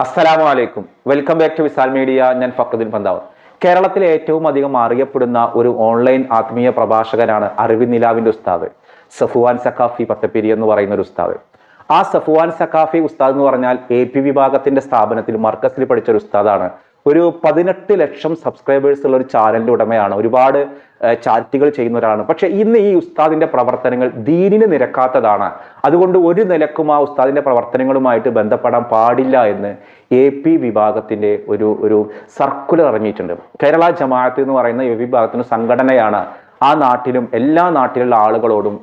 അസ്സലാമു അലൈക്കും. Welcome back to Visal media. ഞാൻ ഫക്രുദ്ദീൻ പന്താവ് കേരളത്തിലെ ഏറ്റവും അധികം അറിയപ്പെടുന്ന ഒരു ഓൺലൈൻ ആത്മീയ പ്രഭാഷകനാണ് അറിവി നിലാവിന്റെ ഉസ്താദ് സഫുവാൻ സക്കാഫി പത്തപ്പിരി എന്ന് പറയുന്ന ഒരു ഉസ്താദ്. ആ സഫുവാൻ സക്കാഫി ഉസ്താദ് എന്ന് പറഞ്ഞാൽ എ പി വിഭാഗത്തിന്റെ സ്ഥാപനത്തിൽ മർക്കസിൽ പഠിച്ച ഒരു ഉസ്താദാണ് ഒരു പതിനെട്ട് ലക്ഷം സബ്സ്ക്രൈബേഴ്സ് ഉള്ള ഒരു ചാനലിന്റെ ഉടമയാണ്. ഒരുപാട് ചാരിറ്റികൾ ചെയ്യുന്ന ഒരാളാണ് പക്ഷെ ഇന്ന് ഈ ഉസ്താദിന്റെ പ്രവർത്തനങ്ങൾ ദീനിന് നിരക്കാത്തതാണ്. അതുകൊണ്ട് ഒരു നിലക്കും ആ ഉസ്താദിന്റെ പ്രവർത്തനങ്ങളുമായിട്ട് ബന്ധപ്പെടാൻ പാടില്ല എന്ന് എ പി വിഭാഗത്തിന്റെ ഒരു ഒരു സർക്കുലർ ഇറങ്ങിയിട്ടുണ്ട്. കേരള ജമാഅത്ത് എന്ന് പറയുന്ന എ വിഭാഗത്തിന് സംഘടനയാണ് ആ നാട്ടിലും എല്ലാ നാട്ടിലുള്ള ആളുകളോടും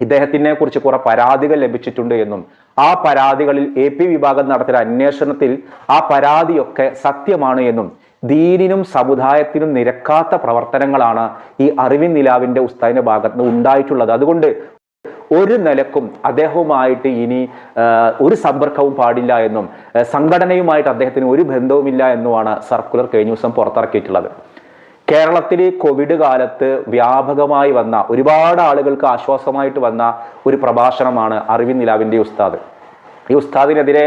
ഇദ്ദേഹത്തിനെ കുറിച്ച് കുറെ പരാതികൾ ലഭിച്ചിട്ടുണ്ട് എന്നും ആ പരാതികളിൽ എ പി വിഭാഗം നടത്തിയ അന്വേഷണത്തിൽ ആ പരാതിയൊക്കെ സത്യമാണ് എന്നും ദീനിനും സമുദായത്തിനും നിരക്കാത്ത പ്രവർത്തനങ്ങളാണ് ഈ അറിവിൻ നിലാവിന്റെ ഉസ്താദിന്റെ ഭാഗത്ത് ഉണ്ടായിട്ടുള്ളത്. അതുകൊണ്ട് ഒരു നിലക്കും അദ്ദേഹവുമായിട്ട് ഇനി ഒരു സമ്പർക്കവും പാടില്ല എന്നും സംഘടനയുമായിട്ട് അദ്ദേഹത്തിന് ഒരു ബന്ധവുമില്ല എന്നുമാണ് സർക്കുലർ കഴിഞ്ഞ ദിവസം പുറത്തിറക്കിയിട്ടുള്ളത്. കേരളത്തിൽ കോവിഡ് കാലത്ത് വ്യാപകമായി വന്ന ഒരുപാട് ആളുകൾക്ക് ആശ്വാസമായിട്ട് വന്ന ഒരു പ്രഭാഷണമാണ് അറിവിൻ നിലാവിന്റെ ഉസ്താദ്. ഈ ഉസ്താദിനെതിരെ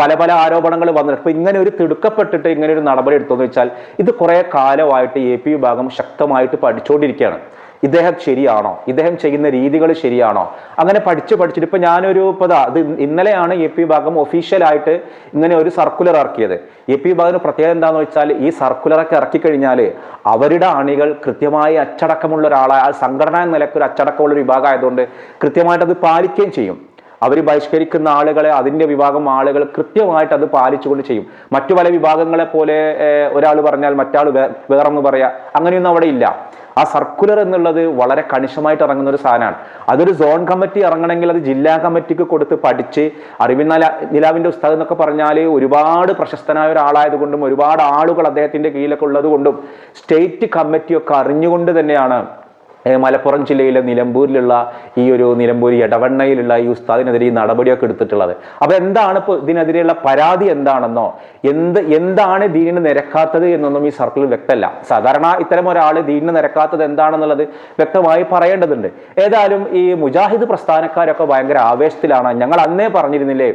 പല പല ആരോപണങ്ങൾ വന്നിട്ട് അപ്പോൾ ഇങ്ങനെ ഒരു തിടുക്കപ്പെട്ടിട്ട് ഇങ്ങനെ ഒരു നടപടി എടുത്തു എന്ന് വെച്ചാൽ ഇത് കുറേ കാലമായിട്ട് എ പി വിഭാഗം ശക്തമായിട്ട് പഠിച്ചുകൊണ്ടിരിക്കുകയാണ്. ഇദ്ദേഹം ശരിയാണോ? ഇദ്ദേഹം ചെയ്യുന്ന രീതികൾ ശരിയാണോ? അങ്ങനെ പഠിച്ച് പഠിച്ചിട്ട് ഇപ്പൊ ഞാനൊരു ഇപ്പൊ അത് ഇന്നലെയാണ് എ പി വിഭാഗം ഒഫീഷ്യലായിട്ട് ഇങ്ങനെ ഒരു സർക്കുലർ ഇറക്കിയത്. എ പി വിഭാഗത്തിന് പ്രത്യേകത എന്താണെന്ന് വെച്ചാൽ ഈ സർക്കുലറൊക്കെ ഇറക്കി കഴിഞ്ഞാൽ അവരുടെ അണികൾ കൃത്യമായി അച്ചടക്കമുള്ള ഒരാളായ ആ സംഘടന നിലയ്ക്ക് ഒരു അച്ചടക്കമുള്ള ഒരു വിഭാഗം ആയതുകൊണ്ട് കൃത്യമായിട്ട് അത് പാലിക്കുകയും ചെയ്യും. അവർ ബഹിഷ്കരിക്കുന്ന ആളുകളെ അതിന്റെ വിഭാഗം ആളുകൾ കൃത്യമായിട്ട് അത് പാലിച്ചുകൊണ്ട് ചെയ്യും. മറ്റു പല വിഭാഗങ്ങളെ പോലെ ഒരാൾ പറഞ്ഞാൽ മറ്റാൾ വേറൊന്ന് പറയാ. അങ്ങനെയൊന്നും അവിടെ ഇല്ല. ആ സർക്കുലർ എന്നുള്ളത് വളരെ കണിശമായിട്ട് ഇറങ്ങുന്ന ഒരു സാധനമാണ്. അതൊരു സോൺ കമ്മിറ്റി ഇറങ്ങണമെങ്കിൽ അത് ജില്ലാ കമ്മിറ്റിക്ക് കൊടുത്ത് പഠിച്ച് അറിവിൻ നില നിലാവിന്റെ ഉസ്താദ് എന്നൊക്കെ പറഞ്ഞാൽ ഒരുപാട് പ്രശസ്തനായ ഒരാളായത് കൊണ്ടും ഒരുപാട് ആളുകൾ അദ്ദേഹത്തിന്റെ കീഴിലൊക്കെ ഉള്ളത് കൊണ്ടും സ്റ്റേറ്റ് കമ്മിറ്റിയൊക്കെ അറിഞ്ഞുകൊണ്ട് തന്നെയാണ് മലപ്പുറം ജില്ലയിലെ നിലമ്പൂരിലുള്ള ഈ ഒരു നിലമ്പൂർ ഇടവണ്ണയിലുള്ള ഈ ഉസ്താദിനെതിരെ ഈ നടപടിയൊക്കെ എടുത്തിട്ടുള്ളത്. അപ്പോൾ എന്താണ് ഇപ്പോൾ ഇതിനെതിരെയുള്ള പരാതി എന്താണെന്നോ? എന്ത് എന്താണ് ദീനിന് നിരക്കാത്തത് എന്നൊന്നും ഈ സർക്കിൾ വ്യക്തമല്ല. സാധാരണ ഇത്തരം ഒരാൾ ദീനിന് നിരക്കാത്തത് എന്താണെന്നുള്ളത് വ്യക്തമായി പറയേണ്ടതുണ്ട്. ഏതായാലും ഈ മുജാഹിദ് പ്രസ്ഥാനക്കാരൊക്കെ ഭയങ്കര ആവേശത്തിലാണ്. ഞങ്ങൾ അന്നേ പറഞ്ഞിരുന്നില്ലേ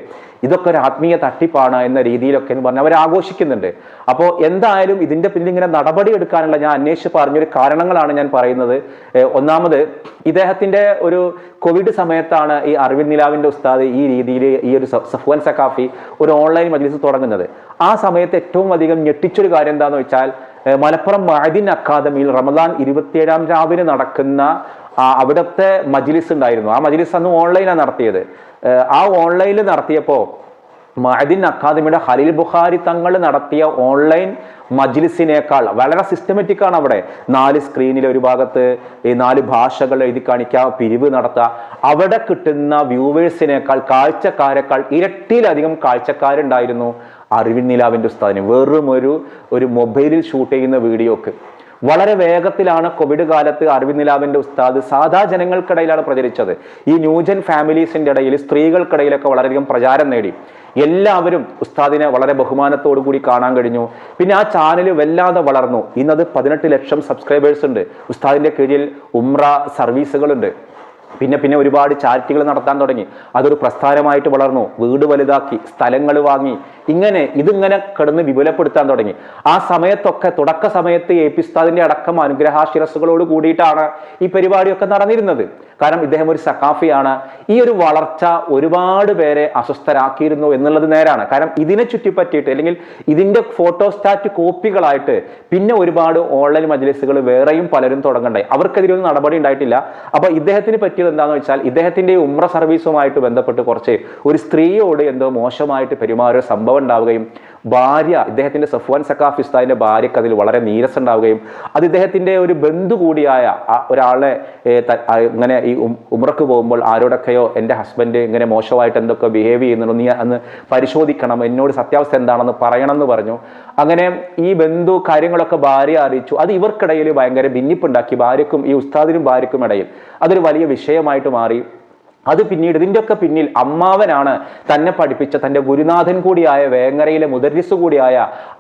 ഇതൊക്കെ ഒരു ആത്മീയ തട്ടിപ്പാണ് എന്ന രീതിയിലൊക്കെ എന്ന് പറഞ്ഞ് അവർ ആഘോഷിക്കുന്നുണ്ട്. അപ്പോൾ എന്തായാലും ഇതിന്റെ പിന്നിൽ ഇങ്ങനെ നടപടി എടുക്കാനുള്ള ഞാൻ അന്വേഷിച്ച് പറഞ്ഞൊരു കാരണങ്ങളാണ് ഞാൻ പറയുന്നത്. ഒന്നാമത് ഇദ്ദേഹത്തിന്റെ ഒരു കോവിഡ് സമയത്താണ് ഈ അരവിന്ദ് നിലാവിന്റെ ഉസ്താദ് ഈ രീതിയിൽ ഈ ഒരു സഫുവൻ സക്കാഫി ഒരു ഓൺലൈൻ മജ്ലിസ് തുടങ്ങുന്നത്. ആ സമയത്ത് ഏറ്റവും അധികം ഞെട്ടിച്ചൊരു കാര്യം എന്താണെന്ന് വെച്ചാൽ മലപ്പുറം മഹദിൻ അക്കാദമിയിൽ റമദാൻ ഇരുപത്തിയേഴാം രാവിലെ നടക്കുന്ന അവിടുത്തെ മജ്ലിസ് ഉണ്ടായിരുന്നു. ആ മജ്ലിസ് അന്ന് ഓൺലൈനാണ് നടത്തിയത്. ആ ഓൺലൈനിൽ നടത്തിയപ്പോൾ മഹദിൻ അക്കാദമിയുടെ ഖലീൽ ബുഖാരി തങ്ങൾ നടത്തിയ ഓൺലൈൻ മജ്ലിസിനേക്കാൾ വളരെ സിസ്റ്റമാറ്റിക് ആണ് അവിടെ. നാല് സ്ക്രീനിലെ ഒരു ഭാഗത്ത് ഈ നാല് ഭാഷകൾ എഴുതി കാണിക്കുക പിരിവ് നടത്തുക അവിടെ കിട്ടുന്ന വ്യൂവേഴ്സിനേക്കാൾ കാഴ്ചക്കാരെക്കാൾ ഇരട്ടിയിലധികം കാഴ്ചക്കാരുണ്ടായിരുന്നു അറിവിൻ നിലാവിന്റെ ഉസ്താദിന്. വെറും ഒരു ഒരു മൊബൈലിൽ ഷൂട്ട് ചെയ്യുന്ന വീഡിയോക്ക്. വളരെ വേഗത്തിലാണ് കോവിഡ് കാലത്ത് അരവിന്ദ് ഉസ്താദ് സാധാ ജനങ്ങൾക്കിടയിലാണ് പ്രചരിച്ചത്. ഈ ന്യൂജൻ ഫാമിലീസിന്റെ ഇടയിൽ സ്ത്രീകൾക്കിടയിലൊക്കെ വളരെയധികം പ്രചാരം നേടി. എല്ലാവരും ഉസ്താദിനെ വളരെ ബഹുമാനത്തോടു കൂടി കാണാൻ കഴിഞ്ഞു. പിന്നെ ആ ചാനൽ വല്ലാതെ വളർന്നു. ഇന്നത് പതിനെട്ട് ലക്ഷം സബ്സ്ക്രൈബേഴ്സ് ഉണ്ട്. ഉസ്താദിന്റെ കീഴിൽ ഉംറ സർവീസുകളുണ്ട് പിന്നെ പിന്നെ ഒരുപാട് ചാരിറ്റികൾ നടത്താൻ തുടങ്ങി. അതൊരു പ്രസ്ഥാനമായിട്ട് വളർന്നു. വീട് വലുതാക്കി സ്ഥലങ്ങൾ വാങ്ങി. ഇങ്ങനെ ഇതിങ്ങനെ കിടന്ന് വിപുലപ്പെടുത്താൻ തുടങ്ങി. ആ സമയത്തൊക്കെ തുടക്ക സമയത്ത് എ പി ഉസ്താദിന്റെ അടക്കം അനുഗ്രഹാശിരസുകളോട് കൂടിയിട്ടാണ് ഈ പരിപാടിയൊക്കെ നടന്നിരുന്നത്. കാരണം ഇദ്ദേഹം ഒരു സഖാഫിയാണ്. ഈ ഒരു വളർച്ച ഒരുപാട് പേരെ അസ്വസ്ഥരാക്കിയിരുന്നു എന്നുള്ളത് നേരാണ്. കാരണം ഇതിനെ ചുറ്റിപ്പറ്റിയിട്ട് അല്ലെങ്കിൽ ഇതിന്റെ ഫോട്ടോസ്റ്റാറ്റ് കോപ്പികളായിട്ട് പിന്നെ ഒരുപാട് ഓൺലൈൻ മജ്ലിസുകൾ വേറെയും പലരും തുടങ്ങണ്ടായി അവർക്കെതിരെ ഒന്നും നടപടി ഉണ്ടായിട്ടില്ല. അപ്പൊ ഇദ്ദേഹത്തിന് പറ്റിയത് എന്താണെന്ന് വെച്ചാൽ ഇദ്ദേഹത്തിന്റെ ഈ ഉമ്ര സർവീസുമായിട്ട് ബന്ധപ്പെട്ട് കുറച്ച് ഒരു സ്ത്രീയോട് എന്തോ മോശമായിട്ട് പെരുമാറിയ സംഭവം ഉണ്ടാവുകയും ഭാര്യ ഇദ്ദേഹത്തിന്റെ സഫ്വാൻ സക്കാഫ് ഭാര്യക്ക് അതിൽ വളരെ നീരസം ഉണ്ടാവുകയും അത് ഇദ്ദേഹത്തിന്റെ ഒരു ബന്ധു കൂടിയായ ഒരാളെ ഇങ്ങനെ ഈ ഉമ്രക്ക് പോകുമ്പോൾ ആരോടൊക്കെയോ എന്റെ ഹസ്ബൻഡ് ഇങ്ങനെ മോശമായിട്ട് എന്തൊക്കെ ബിഹേവ് ചെയ്യുന്നുണ്ടോ നീ അന്ന് പരിശോധിക്കണം എന്നോട് സത്യാവസ്ഥ എന്താണെന്ന് പറയണം എന്ന് പറഞ്ഞു. അങ്ങനെ ഈ ബന്ധു കാര്യങ്ങളൊക്കെ ഭാര്യ അറിയിച്ചു. അത് ഇവർക്കിടയിൽ ഭയങ്കര ഭിന്നിപ്പുണ്ടാക്കി ഭാര്യക്കും ഈ ഉസ്താദിനും ഭാര്യക്കും ഇടയിൽ. അതൊരു വലിയ വിഷയമായിട്ട് മാറി. അത് പിന്നീട് ഇതിന്റെയൊക്കെ പിന്നിൽ അമ്മാവനാണ് തന്നെ പഠിപ്പിച്ച തന്റെ ഗുരുനാഥൻ കൂടിയായ വേങ്ങരയിലെ മുദരിസ് കൂടിയായ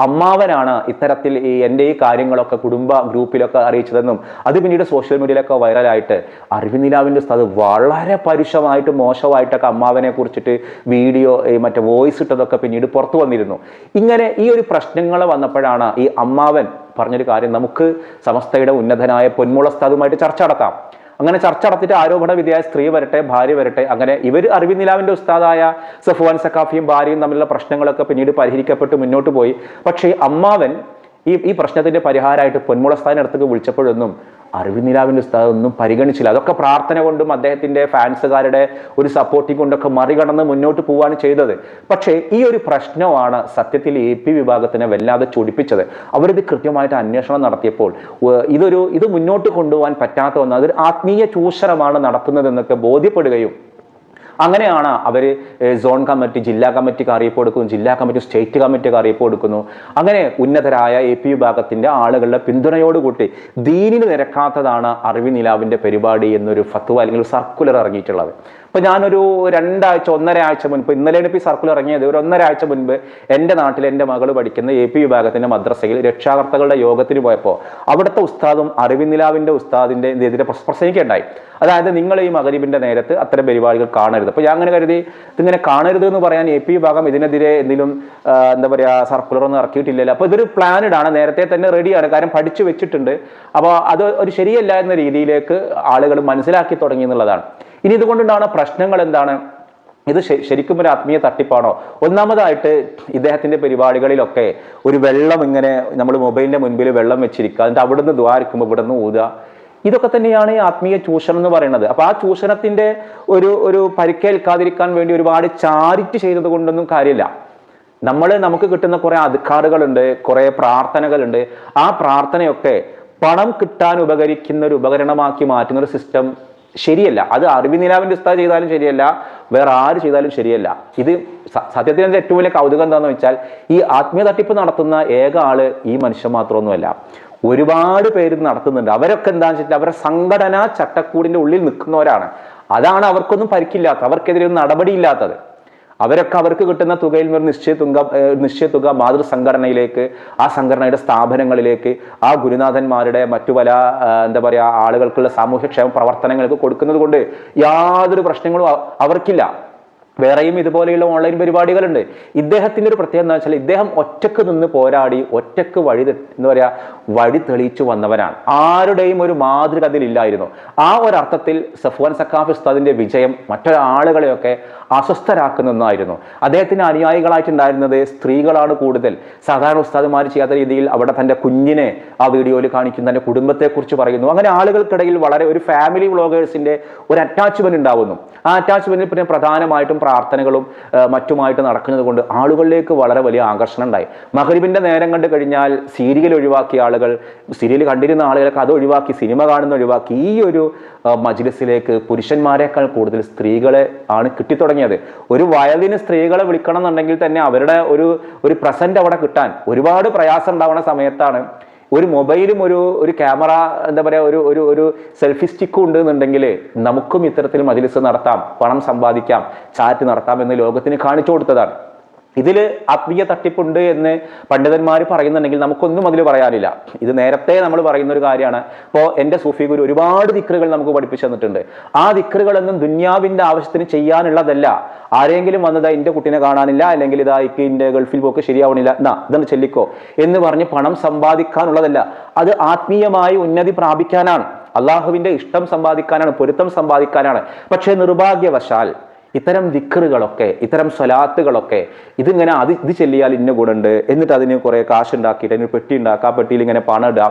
അമ്മാവനാണ് ഇത്തരത്തിൽ ഈ എന്റെ ഈ കാര്യങ്ങളൊക്കെ കുടുംബ ഗ്രൂപ്പിലൊക്കെ അറിയിച്ചതെന്നും അത് പിന്നീട് സോഷ്യൽ മീഡിയയിലൊക്കെ വൈറലായിട്ട്. അറിവിനിലാവിന്റെ സ്ഥലം വളരെ പരുഷമായിട്ട് മോശമായിട്ടൊക്കെ അമ്മാവനെ കുറിച്ചിട്ട് വീഡിയോ മറ്റേ വോയിസ് ഇട്ടതൊക്കെ പിന്നീട് പുറത്തു വന്നിരുന്നു. ഇങ്ങനെ ഈ ഒരു പ്രശ്നങ്ങൾ വന്നപ്പോഴാണ് ഈ അമ്മാവൻ പറഞ്ഞൊരു കാര്യം നമുക്ക് സമസ്തയുടെ ഉന്നതനായ പൊന്മുളസ്താദുമായിട്ട് ചർച്ച നടത്താം അങ്ങനെ ചർച്ച നടത്തിയിട്ട് ആരോപണ വിധിയായ സ്ത്രീ വരട്ടെ ഭാര്യ വരട്ടെ അങ്ങനെ ഇവർ അറിവി നിലാവിന്റെ ഉസ്താദായ സഫുവാൻ സക്കാഫിയും ഭാര്യയും തമ്മിലുള്ള പ്രശ്നങ്ങളൊക്കെ പിന്നീട് പരിഹരിക്കപ്പെട്ട് മുന്നോട്ട് പോയി. പക്ഷേ അമ്മാവൻ ഈ ഈ പ്രശ്നത്തിന്റെ പരിഹാരമായിട്ട് പൊന്മുളസ്ഥാനടുത്തേക്ക് വിളിച്ചപ്പോഴൊന്നും അറിവി നിലാവിന്റെ ഉസ്താദ് ഒന്നും പരിഗണിച്ചില്ല. അതൊക്കെ പ്രാർത്ഥന കൊണ്ടും അദ്ദേഹത്തിന്റെ ഫാൻസുകാരുടെ ഒരു സപ്പോർട്ടിങ് കൊണ്ടൊക്കെ മറികടന്ന് മുന്നോട്ട് പോവുകയാണ് ചെയ്തത്. പക്ഷേ ഈ ഒരു പ്രശ്നമാണ് സത്യത്തിൽ എ പി വിഭാഗത്തിനെ വല്ലാതെ ചൊടിപ്പിച്ചത്. അവരിത് കൃത്യമായിട്ട് അന്വേഷണം നടത്തിയപ്പോൾ ഇതൊരു ഇത് മുന്നോട്ട് കൊണ്ടുപോകാൻ പറ്റാത്ത ഒന്ന് അതൊരു ആത്മീയ ചൂഷണമാണ് നടത്തുന്നതെന്നൊക്കെ ബോധ്യപ്പെടുകയും അങ്ങനെയാണ് അവർ സോൺ കമ്മിറ്റി ജില്ലാ കമ്മിറ്റിക്ക് അറിയിപ്പ് കൊടുക്കുന്നു ജില്ലാ കമ്മിറ്റി സ്റ്റേറ്റ് കമ്മിറ്റിക്ക് അറിയിപ്പ് കൊടുക്കുന്നു. അങ്ങനെ ഉന്നതരായ എ പി വിഭാഗത്തിന്റെ ആളുകളുടെ പിന്തുണയോടുകൂട്ടി ദീനിന് നിരക്കാത്തതാണ് അറിവി നിലാവിന്റെ പരിപാടി എന്നൊരു ഫത്വ അല്ലെങ്കിൽ സർക്കുലർ ഇറങ്ങിയിട്ടുള്ളത്. അപ്പൊ ഞാനൊരു രണ്ടാഴ്ച ഒന്നര ആഴ്ച മുൻപ് ഇന്നലെയാണ് ഇപ്പോൾ ഈ സർക്കുലർ ഇറങ്ങിയത്. ഒരു ഒന്നര ആഴ്ച മുൻപ് എന്റെ നാട്ടിൽ എന്റെ മകൾ പഠിക്കുന്ന എ പി വിഭാഗത്തിന്റെ മദ്രസയിൽ രക്ഷാകർത്തകളുടെ യോഗത്തിന് പോയപ്പോൾ അവിടുത്തെ ഉസ്താദും അറിവിനിലാവിന്റെ ഉസ്താദിന്റെ എതിരെ പ്രസ- പ്രസംഗിക്കുകയുണ്ടായി. അതായത് നിങ്ങൾ ഈ മകരീബിന്റെ നേരത്ത് അത്തരം പരിപാടികൾ കാണരുത്. അപ്പോൾ ഞാൻ അങ്ങനെ കരുതി ഇതിങ്ങനെ കാണരുത് എന്ന് പറയാൻ എ പി വിഭാഗം ഇതിനെതിരെ എന്തെങ്കിലും എന്താ പറയുക സർക്കുലർ ഒന്നും ഇറക്കിയിട്ടില്ലല്ലോ. അപ്പോൾ ഇതൊരു പ്ലാനഡ് ആണ്. നേരത്തെ തന്നെ റെഡിയാണ് കാരണം പഠിച്ചു വെച്ചിട്ടുണ്ട്. അപ്പോൾ അത് ഒരു ശരിയല്ല എന്ന രീതിയിലേക്ക് ആളുകൾ മനസ്സിലാക്കി തുടങ്ങി എന്നുള്ളതാണ്. ഇനി ഇതുകൊണ്ടുണ്ടാവുന്ന പ്രശ്നങ്ങൾ എന്താണ്? ഇത് ശരിക്കും ഒരു ആത്മീയ തട്ടിപ്പാണോ? ഒന്നാമതായിട്ട് ഇദ്ദേഹത്തിന്റെ പരിപാടികളിലൊക്കെ ഒരു വെള്ളം ഇങ്ങനെ നമ്മൾ മൊബൈലിന്റെ മുൻപിൽ വെള്ളം വെച്ചിരിക്കുക എന്നിട്ട് അവിടുന്ന് ദ്വാരിക്കുമ്പോൾ ഇവിടുന്ന് ഊതുക. ഇതൊക്കെ തന്നെയാണ് ഈ ആത്മീയ ചൂഷണം എന്ന് പറയുന്നത്. അപ്പൊ ആ ചൂഷണത്തിന്റെ ഒരു ഒരു പരിക്കേൽക്കാതിരിക്കാൻ വേണ്ടി ഒരുപാട് ചാരിറ്റി ചെയ്തത് കൊണ്ടൊന്നും കാര്യമില്ല. നമ്മൾ നമുക്ക് കിട്ടുന്ന കുറെ അധികാറുകളുണ്ട് കുറെ പ്രാർത്ഥനകളുണ്ട്. ആ പ്രാർത്ഥനയൊക്കെ പണം കിട്ടാൻ ഉപകരിക്കുന്ന ഒരു ഉപകരണമാക്കി മാറ്റുന്ന ഒരു സിസ്റ്റം ശരിയല്ല. അത് അറിവി നിലാവിന്റെ ഉസ്താദ് ചെയ്താലും ശരിയല്ല വേറെ ആര് ചെയ്താലും ശരിയല്ല. ഇത് സത്യത്തിൽ ഏറ്റവും വലിയ കൗതുകം എന്താണെന്ന് വെച്ചാൽ ഈ ആത്മീയ തട്ടിപ്പ് നടത്തുന്ന ഏക ആൾ ഈ മനുഷ്യൻ മാത്രമൊന്നുമല്ല. ഒരുപാട് പേര് നടത്തുന്നുണ്ട്. അവരൊക്കെ എന്താണെന്ന് വെച്ചാൽ അവരുടെ സംഘടനാ ചട്ടക്കൂടിന്റെ ഉള്ളിൽ നിൽക്കുന്നവരാണ്. അതാണ് അവർക്കൊന്നും പരിക്കില്ലാത്തത്. അവർക്കെതിരെ നടപടിയില്ലാത്തത്. അവരൊക്കെ അവർക്ക് കിട്ടുന്ന തുകയിൽ നിന്ന് നിശ്ചയ തുക നിശ്ചയ തുക മാതൃസംഘടനയിലേക്ക് ആ സംഘടനയുടെ സ്ഥാപനങ്ങളിലേക്ക് ആ ഗുരുനാഥന്മാരുടെ മറ്റു പല എന്താ പറയുക ആളുകൾക്കുള്ള സാമൂഹ്യക്ഷേമ പ്രവർത്തനങ്ങൾക്ക് കൊടുക്കുന്നത് കൊണ്ട് യാതൊരു പ്രശ്നങ്ങളും അവർക്കില്ല. വേറെയും ഇതുപോലെയുള്ള ഓൺലൈൻ പരിപാടികളുണ്ട്. ഇദ്ദേഹത്തിന്റെ ഒരു പ്രത്യേകത എന്താ വെച്ചാൽ ഇദ്ദേഹം ഒറ്റയ്ക്ക് നിന്ന് പോരാടി ഒറ്റയ്ക്ക് വഴി എന്താ പറയുക വഴി തെളിയിച്ചു വന്നവരാണ്. ആരുടെയും ഒരു മാതൃക അതിലില്ലായിരുന്നു ആ ഒരർത്ഥത്തിൽ സഫ്വാൻ സക്കാഫ് ഉസ്താദിന്റെ വിജയം മറ്റൊരാളുകളെയൊക്കെ അസ്വസ്ഥരാക്കുന്നതായിരുന്നു അദ്ദേഹത്തിന് അനുയായികളായിട്ടുണ്ടായിരുന്നത് സ്ത്രീകളാണ് കൂടുതൽ. സാധാരണ ഉസ്താദുമാർ ചെയ്യാത്ത രീതിയിൽ അവിടെ തന്റെ കുഞ്ഞിനെ ആ വീഡിയോയിൽ കാണിക്കുന്നു തന്റെ കുടുംബത്തെക്കുറിച്ച് പറയുന്നു. അങ്ങനെ ആളുകൾക്കിടയിൽ വളരെ ഒരു ഫാമിലി വ്ളോഗേഴ്സിന്റെ ഒരു അറ്റാച്ച്മെന്റ് ഉണ്ടാവുന്നു. ആ അറ്റാച്ച്മെന്റിൽ പിന്നെ പ്രധാനമായിട്ടും പ്രാർത്ഥനകളും മറ്റുമായിട്ട് നടക്കുന്നത് കൊണ്ട് ആളുകളിലേക്ക് വളരെ വലിയ ആകർഷണം ഉണ്ടായി. മഹരിബിന്റെ നേരം കണ്ടു കഴിഞ്ഞാൽ സീരിയൽ ഒഴിവാക്കിയ ആളുകൾ സീരിയൽ കണ്ടിരുന്ന ആളുകളൊക്കെ അത് ഒഴിവാക്കി സിനിമ കാണുന്ന ഒഴിവാക്കി ഈ ഒരു മജ്ലിസിലേക്ക് പുരുഷന്മാരെക്കാൾ കൂടുതൽ സ്ത്രീകളെ ആണ് കിട്ടിത്തുടങ്ങിയത്. ഒരു വയലിന് സ്ത്രീകളെ വിളിക്കണം എന്നുണ്ടെങ്കിൽ തന്നെ അവരുടെ ഒരു ഒരു പ്രസന്റ് അവിടെ കിട്ടാൻ ഒരുപാട് പ്രയാസം ഉണ്ടാവുന്ന സമയത്താണ് ഒരു മൊബൈലും ഒരു ഒരു ക്യാമറ എന്താ പറയുക ഒരു ഒരു ഒരു സെൽഫി സ്റ്റിക്കും ഉണ്ട് എന്നുണ്ടെങ്കിൽ നമുക്കും ഇത്തരത്തിൽ മജിലിസ് നടത്താം പണം സമ്പാദിക്കാം ചാറ്റ് നടത്താം എന്ന് ലോകത്തിന് കാണിച്ചു കൊടുത്തതാണ്. ഇതിൽ ആത്മീയ തട്ടിപ്പുണ്ട് എന്ന് പണ്ഡിതന്മാർ പറയുന്നുണ്ടെങ്കിൽ നമുക്കൊന്നും അതിൽ പറയാനില്ല. ഇത് നേരത്തെ നമ്മൾ പറയുന്ന ഒരു കാര്യമാണ്. ഇപ്പോൾ എന്റെ സൂഫി ഗുരു ഒരുപാട് ദിക്റുകൾ നമുക്ക് പഠിപ്പിച്ചു തന്നിട്ടുണ്ട്. ആ ദിക്റുകളൊന്നും ദുന്യാവിന്റെ ആവശ്യത്തിന് ചെയ്യാനുള്ളതല്ല. ആരെങ്കിലും വന്നത് എന്റെ കുട്ടീനെ കാണാനില്ല അല്ലെങ്കിൽ ഇതാ ഇക്ക് എന്റെ ഗൾഫിൽ പോക്ക് ശരിയാവണില്ല എന്നാ ഇതൊന്ന് ചെല്ലിക്കോ. എന്ന് പറഞ്ഞ് പണം സമ്പാദിക്കാനുള്ളതല്ല. അത് ആത്മീയമായി ഉന്നതി പ്രാപിക്കാനാണ്. അള്ളാഹുവിന്റെ ഇഷ്ടം സമ്പാദിക്കാനാണ് പൊരുത്തം സമ്പാദിക്കാനാണ്. പക്ഷേ നിർഭാഗ്യവശാൽ ഇത്തരം ദിക്കറുകളൊക്കെ ഇത്തരം സ്വലാത്തുകളൊക്കെ ഇതിങ്ങനെ അത് ഇത് ചെല്ലിയാൽ ഇന്ന കൂടുണ്ട് എന്നിട്ട് അതിന് കുറെ കാശ് ഉണ്ടാക്കിയിട്ട് അതിന് പെട്ടി ഉണ്ടാക്കുക പെട്ടിയിൽ ഇങ്ങനെ പണം ഇടുക.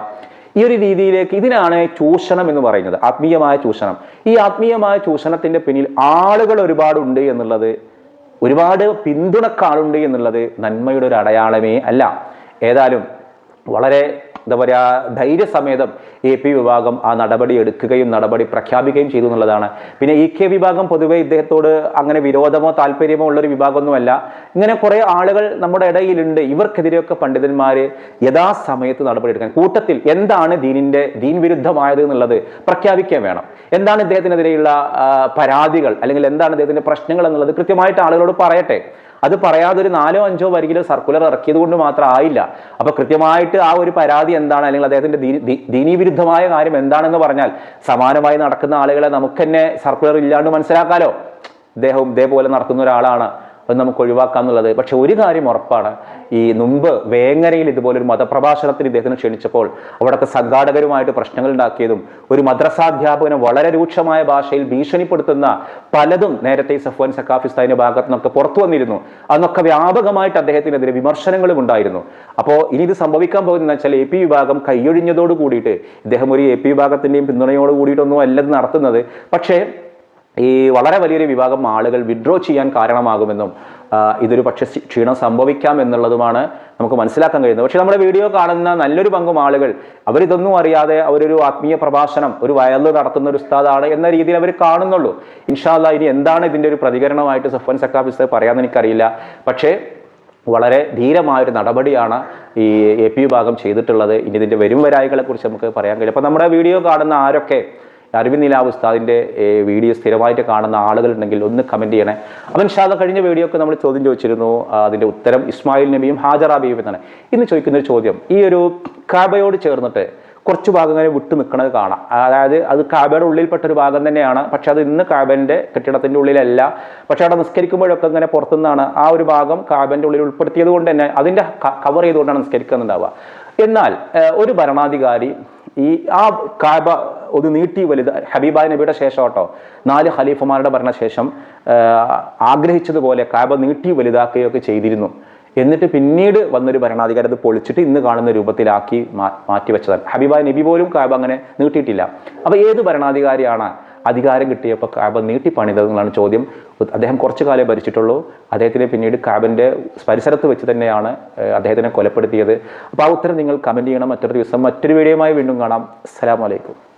ഈ ഒരു രീതിയിലേക്ക് ഇതിനാണ് ചൂഷണം എന്ന് പറയുന്നത് ആത്മീയമായ ചൂഷണം. ഈ ആത്മീയമായ ചൂഷണത്തിന്റെ പിന്നിൽ ആളുകൾ ഒരുപാടുണ്ട് എന്നുള്ളത് ഒരുപാട് പിന്തുണക്കാളുണ്ട് എന്നുള്ളത് നന്മയുടെ ഒരു അടയാളമേ അല്ല. ഏതായാലും വളരെ എന്താ പറയുക ധൈര്യസമേതം എ പി വിഭാഗം ആ നടപടി എടുക്കുകയും നടപടി പ്രഖ്യാപിക്കുകയും ചെയ്തു എന്നുള്ളതാണ്. പിന്നെ ഇ കെ വിഭാഗം പൊതുവെ ഇദ്ദേഹത്തോട് അങ്ങനെ വിരോധമോ താല്പര്യമോ ഉള്ളൊരു വിഭാഗമൊന്നുമല്ല. ഇങ്ങനെ കുറേ ആളുകൾ നമ്മുടെ ഇടയിലുണ്ട്. ഇവർക്കെതിരെയൊക്കെ പണ്ഡിതന്മാര് യഥാസമയത്ത് നടപടിയെടുക്കാൻ കൂട്ടത്തിൽ എന്താണ് ദീനിന്റെ ദീൻ വിരുദ്ധമായത് എന്നുള്ളത് പ്രഖ്യാപിക്കാൻ വേണം. എന്താണ് ഇദ്ദേഹത്തിനെതിരെയുള്ള പരാതികൾ? അല്ലെങ്കിൽ എന്താണ് ഇദ്ദേഹത്തിന്റെ പ്രശ്നങ്ങൾ എന്നുള്ളത് കൃത്യമായിട്ട് ആളുകളോട് പറയട്ടെ. അത് പറയാതെ ഒരു നാലോ അഞ്ചോ വരികിലോ സർക്കുലർ ഇറക്കിയത് കൊണ്ട് മാത്രം ആയില്ല. അപ്പൊ കൃത്യമായിട്ട് ആ ഒരു പരാതി എന്താണ്? അല്ലെങ്കിൽ അദ്ദേഹത്തിന്റെ ദീനീവിരുദ്ധമായ കാര്യം എന്താണെന്ന് പറഞ്ഞാൽ സമാനമായി നടക്കുന്ന ആളുകളെ നമുക്ക് തന്നെ സർക്കുലർ ഇല്ലാണ്ട് മനസ്സിലാക്കാലോ? അദ്ദേഹവും ഇതേപോലെ നടക്കുന്ന ഒരാളാണ്. അത് നമുക്ക് ഒഴിവാക്കാം എന്നുള്ളത്. പക്ഷെ ഒരു കാര്യം ഉറപ്പാണ്. ഈ മുമ്പ് വേങ്ങരയിൽ ഇതുപോലൊരു മതപ്രഭാഷണത്തിന് ഇദ്ദേഹത്തിന് ക്ഷണിച്ചപ്പോൾ അവിടുത്തെ സംഘാടകരുമായിട്ട് പ്രശ്നങ്ങൾ ഉണ്ടാക്കിയതും ഒരു മദ്രസാധ്യാപകനെ വളരെ രൂക്ഷമായ ഭാഷയിൽ ഭീഷണിപ്പെടുത്തുന്ന പലതും നേരത്തെ സഫ്വാൻ സഖാഫിസ്ഥാനിന്റെ ഭാഗത്ത് നിന്നൊക്കെ പുറത്തു വന്നിരുന്നു. അന്നൊക്കെ വ്യാപകമായിട്ട് അദ്ദേഹത്തിനെതിരെ വിമർശനങ്ങളും ഉണ്ടായിരുന്നു. അപ്പോൾ ഇനി ഇത് സംഭവിക്കാൻ പോകുന്ന വെച്ചാൽ എ പി വിഭാഗം കൈയൊഴിഞ്ഞതോട് കൂടിയിട്ട് ഇദ്ദേഹം ഒരു എ പി വിഭാഗത്തിന്റെയും പിന്തുണയോട് കൂടിയിട്ടൊന്നും അല്ലെന്ന് നടത്തുന്നത്. പക്ഷേ ഈ വളരെ വലിയൊരു വിഭാഗം ആളുകൾ വിഡ്രോ ചെയ്യാൻ കാരണമാകുമെന്നും ഇതൊരു പക്ഷെ ക്ഷീണം സംഭവിക്കാം എന്നുള്ളതുമാണ് നമുക്ക് മനസ്സിലാക്കാൻ കഴിയുന്നത്. പക്ഷേ നമ്മുടെ വീഡിയോ കാണുന്ന നല്ലൊരു പങ്കും ആളുകൾ അവരിതൊന്നും അറിയാതെ അവരൊരു ആത്മീയ പ്രഭാഷണം ഒരു വയലിൽ നടത്തുന്ന ഒരു ഉസ്താദാണ് എന്ന രീതിയിൽ അവർ കാണുന്നുള്ളൂ. ഇൻഷാല്ല ഇനി എന്താണ് ഇതിന്റെ ഒരു പ്രതികരണമായിട്ട് സഫൻ സക്കാഫിസ് പറയാമെന്ന് എനിക്കറിയില്ല. പക്ഷേ വളരെ ധീരമായൊരു നടപടിയാണ് ഈ എ പി വിഭാഗം ചെയ്തിട്ടുള്ളത്. ഇനി ഇതിന്റെ വരും വരായികളെ കുറിച്ച് നമുക്ക് പറയാൻ കഴിയും. അപ്പോൾ നമ്മുടെ വീഡിയോ കാണുന്ന ആരൊക്കെ അരവിന്ദ് നിലാവ് ഉസ്താദിന്റെ വീഡിയോ സ്ഥിരമായിട്ട് കാണുന്ന ആളുകളുണ്ടെങ്കിൽ ഒന്ന് കമന്റ് ചെയ്യണേ. അപ്പം ഷാദ കഴിഞ്ഞ വീഡിയോ ഒക്കെ നമ്മൾ ചോദ്യം ചോദിച്ചിരുന്നു. അതിന്റെ ഉത്തരം ഇസ്മായിൽ നബിയും ഹാജറ ബീവിയും എന്നാണ്. ഇന്ന് ചോദിക്കുന്ന ഒരു ചോദ്യം ഈ ഒരു കാബയോട് ചേർന്നിട്ട് കുറച്ച് ഭാഗം ഇങ്ങനെ വിട്ടു നിൽക്കുന്നത് കാണാം. അതായത് അത് കാബയുടെ ഉള്ളിൽപ്പെട്ട ഒരു ഭാഗം തന്നെയാണ് പക്ഷെ അത് ഇന്ന് കാബന്റെ കെട്ടിടത്തിന്റെ ഉള്ളിലല്ല. പക്ഷെ അവിടെ നിസ്കരിക്കുമ്പോഴൊക്കെ ഇങ്ങനെ പുറത്തുനിന്നാണ് ആ ഒരു ഭാഗം കാബന്റെ ഉള്ളിൽ ഉൾപ്പെടുത്തിയത് കൊണ്ട് തന്നെ അതിന്റെ കവർ ചെയ്തുകൊണ്ടാണ് നിസ്കരിക്കുന്നുണ്ടാവുക. എന്നാൽ ഒരു ഭരണാധികാരി ഈ ആ കാബ ഒന്ന് നീട്ടി വലുത് ഹബീബായ നബിയുടെ ശേഷം കേട്ടോ. നാല് ഖലീഫമാരുടെ ഭരണശേഷം ആഗ്രഹിച്ചതുപോലെ കാബ നീട്ടി വലുതാക്കുകയൊക്കെ ചെയ്തിരുന്നു. എന്നിട്ട് പിന്നീട് വന്നൊരു ഭരണാധികാരി അത് പൊളിച്ചിട്ട് ഇന്ന് കാണുന്ന രൂപത്തിലാക്കി മാറ്റി വെച്ചതാണ് ഹബീബായ നബി പോലും കാബ അങ്ങനെ നീട്ടിയിട്ടില്ല. അപ്പൊ ഏത് ഭരണാധികാരിയാണ് അധികാരം കിട്ടിയപ്പോൾ കാബ നീട്ടി പണിതത് എന്നുള്ളതാണ് ചോദ്യം. അദ്ദേഹം കുറച്ചു കാലേ ഭരിച്ചിട്ടുള്ളൂ. അദ്ദേഹത്തിനെ പിന്നീട് കാബിന്റെ പരിസരത്ത് വെച്ച് തന്നെയാണ് അദ്ദേഹത്തിനെ കൊലപ്പെടുത്തിയത്. അപ്പോൾ ആ ഉത്തരം നിങ്ങൾ കമന്റ് ചെയ്യണം. മറ്റൊരു ദിവസം മറ്റൊരു വീഡിയോയുമായി വീണ്ടും കാണാം. അസ്സലാമലൈക്കും